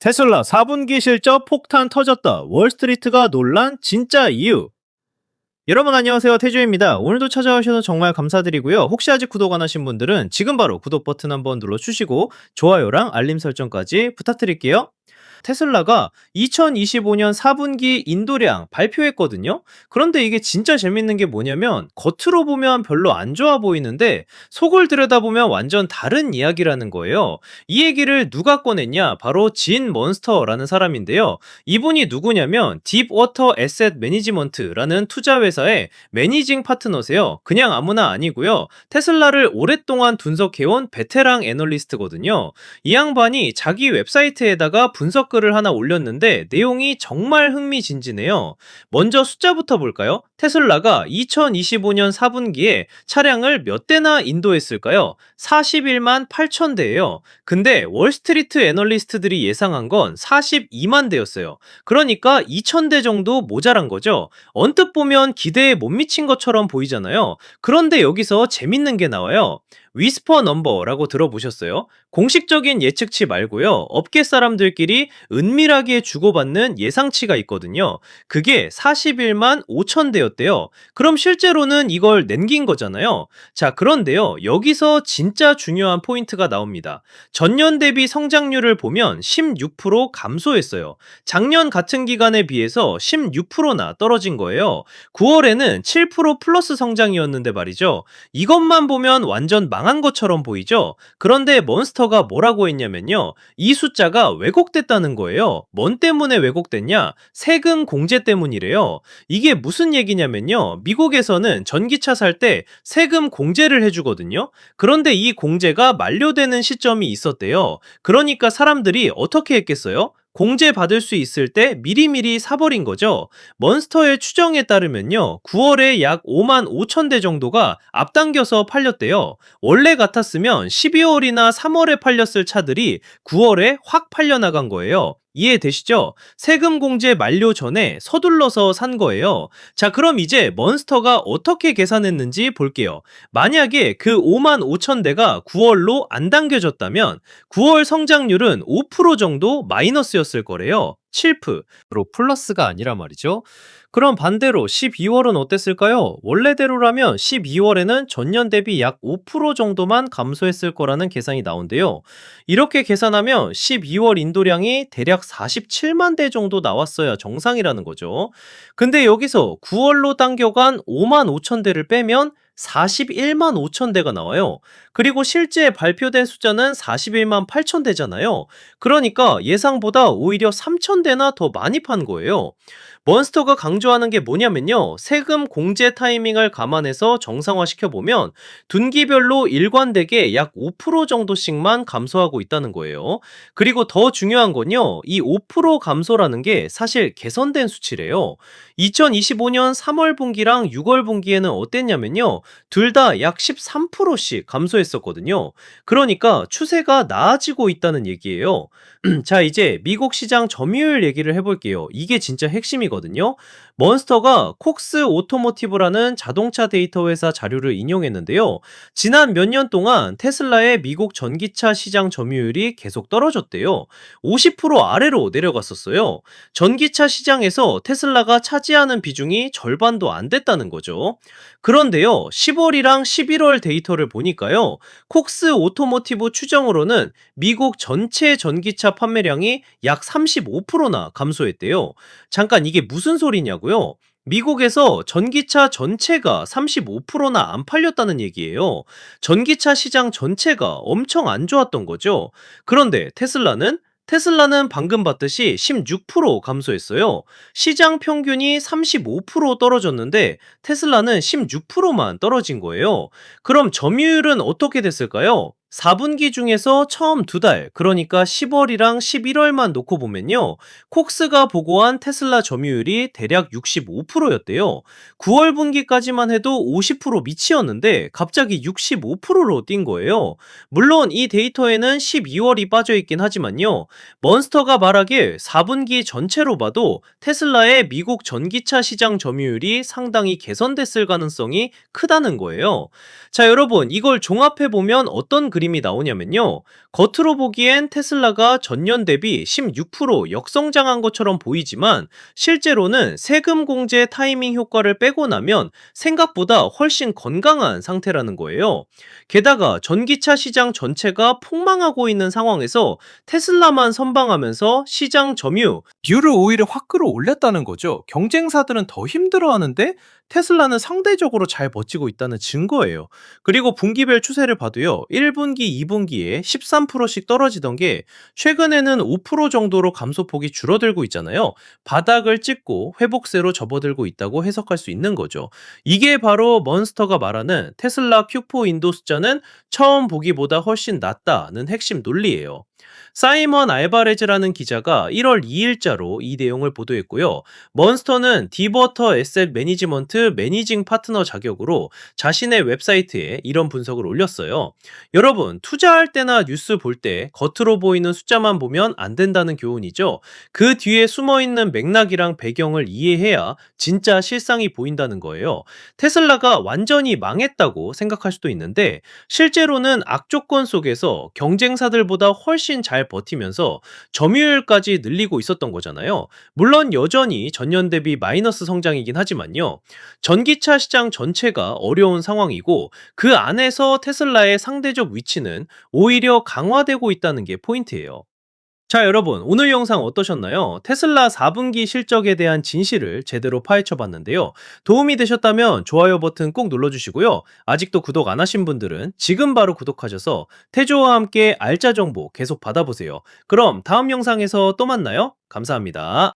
테슬라 4분기 실적 폭탄 터졌다. 월스트리트가 논란 진짜 이유. 여러분 안녕하세요. 태주입니다. 오늘도 찾아오셔서 정말 감사드리고요. 혹시 아직 구독 안 하신 분들은 지금 바로 구독 버튼 한번 눌러주시고 좋아요랑 알림 설정까지 부탁드릴게요. 테슬라가 2025년 4분기 인도량 발표했거든요. 그런데 이게 진짜 재밌는 게 뭐냐면 겉으로 보면 별로 안 좋아 보이는데 속을 들여다보면 완전 다른 이야기라는 거예요. 이 얘기를 누가 꺼냈냐? 바로 진 몬스터라는 사람인데요. 이분이 누구냐면 딥워터 에셋 매니지먼트라는 투자 회사의 매니징 파트너세요. 그냥 아무나 아니고요. 테슬라를 오랫동안 분석해온 베테랑 애널리스트거든요. 이 양반이 자기 웹사이트에다가 분석 글을 하나 올렸는데 내용이 정말 흥미진진해요. 먼저 숫자부터 볼까요? 테슬라가 2025년 4분기에 차량을 몇 대나 인도했을까요? 41만 8천 대예요. 근데 월스트리트 애널리스트들이 예상한 건 42만 대였어요. 그러니까 2,000대 정도 모자란 거죠. 언뜻 보면 기대에 못 미친 것처럼 보이잖아요. 그런데 여기서 재밌는 게 나와요. 위스퍼 넘버라고 들어보셨어요? 공식적인 예측치 말고요. 업계 사람들끼리 은밀하게 주고받는 예상치가 있거든요. 그게 41만 5천 대였대요. 그럼 실제로는 이걸 남긴 거잖아요. 자, 그런데요. 여기서 진짜 중요한 포인트가 나옵니다. 전년 대비 성장률을 보면 16% 감소했어요. 작년 같은 기간에 비해서 16%나 떨어진 거예요. 9월에는 7% 플러스 성장이었는데 말이죠. 이것만 보면 완전 망한 것처럼 보이죠? 그런데 몬스터가 뭐라고 했냐면요. 이 숫자가 왜곡됐다는 거예요. 뭔 때문에 왜곡됐냐? 세금 공제 때문이래요. 이게 무슨 얘기냐면요. 미국에서는 전기차 살 때 세금 공제를 해주거든요. 그런데 이 공제가 만료되는 시점이 있었대요. 그러니까 사람들이 어떻게 했겠어요? 공제 받을 수 있을 때 미리미리 사버린 거죠. 몬스터의 추정에 따르면요. 9월에 약 5만 5천 대 정도가 앞당겨서 팔렸대요. 원래 같았으면 12월이나 3월에 팔렸을 차들이 9월에 확 팔려나간 거예요. 이해되시죠? 세금 공제 만료 전에 서둘러서 산 거예요. 자, 그럼 이제 몬스터가 어떻게 계산했는지 볼게요. 만약에 그 5만 5천 대가 9월로 안 당겨졌다면 9월 성장률은 5% 정도 마이너스였을 거래요. 7%로 플러스가 아니라 말이죠. 그럼 반대로 12월은 어땠을까요? 원래대로라면 12월에는 전년 대비 약 5% 정도만 감소했을 거라는 계산이 나온대요. 이렇게 계산하면 12월 인도량이 대략 47만 대 정도 나왔어야 정상이라는 거죠. 근데 여기서 9월로 당겨간 5만 5천 대를 빼면 41만 5천 대가 나와요. 그리고 실제 발표된 숫자는 41만 8천 대잖아요. 그러니까 예상보다 오히려 3천 대나 더 많이 판 거예요. 몬스터가 강조하는 게 뭐냐면요. 세금 공제 타이밍을 감안해서 정상화 시켜 보면 둔기별로 일관되게 약 5% 정도씩만 감소하고 있다는 거예요. 그리고 더 중요한 건요. 이 5% 감소라는 게 사실 개선된 수치래요. 2025년 3월 분기랑 6월 분기에는 어땠냐면요. 둘 다 약 13%씩 감소했었거든요. 그러니까 추세가 나아지고 있다는 얘기예요. 자, 이제 미국 시장 점유율 얘기를 해볼게요. 이게 진짜 핵심이거든요. 몬스터가 콕스 오토모티브라는 자동차 데이터 회사 자료를 인용했는데요. 지난 몇 년 동안 테슬라의 미국 전기차 시장 점유율이 계속 떨어졌대요. 50% 아래로 내려갔었어요. 전기차 시장에서 테슬라가 차지하는 비중이 절반도 안 됐다는 거죠. 그런데요, 10월이랑 11월 데이터를 보니까요, 콕스 오토모티브 추정으로는 미국 전체 전기차 판매량이 약 35%나 감소했대요. 잠깐 이게 무슨 소리냐고요? 미국에서 전기차 전체가 35%나 안 팔렸다는 얘기예요. 전기차 시장 전체가 엄청 안 좋았던 거죠. 그런데 테슬라는 테슬라는 방금 봤듯이 16% 감소했어요. 시장 평균이 35% 떨어졌는데 테슬라는 16%만 떨어진 거예요. 그럼 점유율은 어떻게 됐을까요? 4분기 중에서 처음 두 달, 그러니까 10월이랑 11월만 놓고 보면요. 콕스가 보고한 테슬라 점유율이 대략 65%였대요. 9월 분기까지만 해도 50% 미치였는데 갑자기 65%로 뛴 거예요. 물론 이 데이터에는 12월이 빠져 있긴 하지만요. 먼스터가 말하길 4분기 전체로 봐도 테슬라의 미국 전기차 시장 점유율이 상당히 개선됐을 가능성이 크다는 거예요. 자, 여러분, 이걸 종합해 보면 어떤 그 림이 나오냐면요. 겉으로 보기엔 테슬라가 전년 대비 16% 역성장한 것처럼 보이지만 실제로는 세금 공제 타이밍 효과를 빼고 나면 생각보다 훨씬 건강한 상태라는 거예요. 게다가 전기차 시장 전체가 폭망하고 있는 상황에서 테슬라만 선방하면서 시장 점유, 뷰를 오히려 확 끌어올렸다는 거죠. 경쟁사들은 더 힘들어하는데 테슬라는 상대적으로 잘 버티고 있다는 증거예요. 그리고 분기별 추세를 봐도요. 1분기, 2분기에 13%씩 떨어지던 게 최근에는 5% 정도로 감소폭이 줄어들고 있잖아요. 바닥을 찍고 회복세로 접어들고 있다고 해석할 수 있는 거죠. 이게 바로 먼스터가 말하는 테슬라 Q4 인도 숫자는 처음 보기보다 훨씬 낫다는 핵심 논리예요. 사이먼 알바레즈라는 기자가 1월 2일자로 이 내용을 보도했고요. 먼스터는 디버터 에셋 매니지먼 트 매니징 파트너 자격으로 자신의 웹사이트에 이런 분석을 올렸어요. 여러분, 투자할 때나 뉴스 볼 때 겉으로 보이는 숫자만 보면 안 된다는 교훈이죠. 그 뒤에 숨어 있는 맥락이랑 배경을 이해해야 진짜 실상이 보인다는 거예요. 테슬라가 완전히 망했다고 생각할 수도 있는데 실제로는 악조건 속에서 경쟁사들보다 훨씬 잘 버티면서 점유율까지 늘리고 있었던 거잖아요. 물론 여전히 전년 대비 마이너스 성장이긴 하지만요. 전기차 시장 전체가 어려운 상황이고 그 안에서 테슬라의 상대적 위치는 오히려 강화되고 있다는 게 포인트예요. 자, 여러분, 오늘 영상 어떠셨나요? 테슬라 4분기 실적에 대한 진실을 제대로 파헤쳐 봤는데요. 도움이 되셨다면 좋아요 버튼 꼭 눌러주시고요. 아직도 구독 안 하신 분들은 지금 바로 구독하셔서 태조와 함께 알짜 정보 계속 받아보세요. 그럼 다음 영상에서 또 만나요. 감사합니다.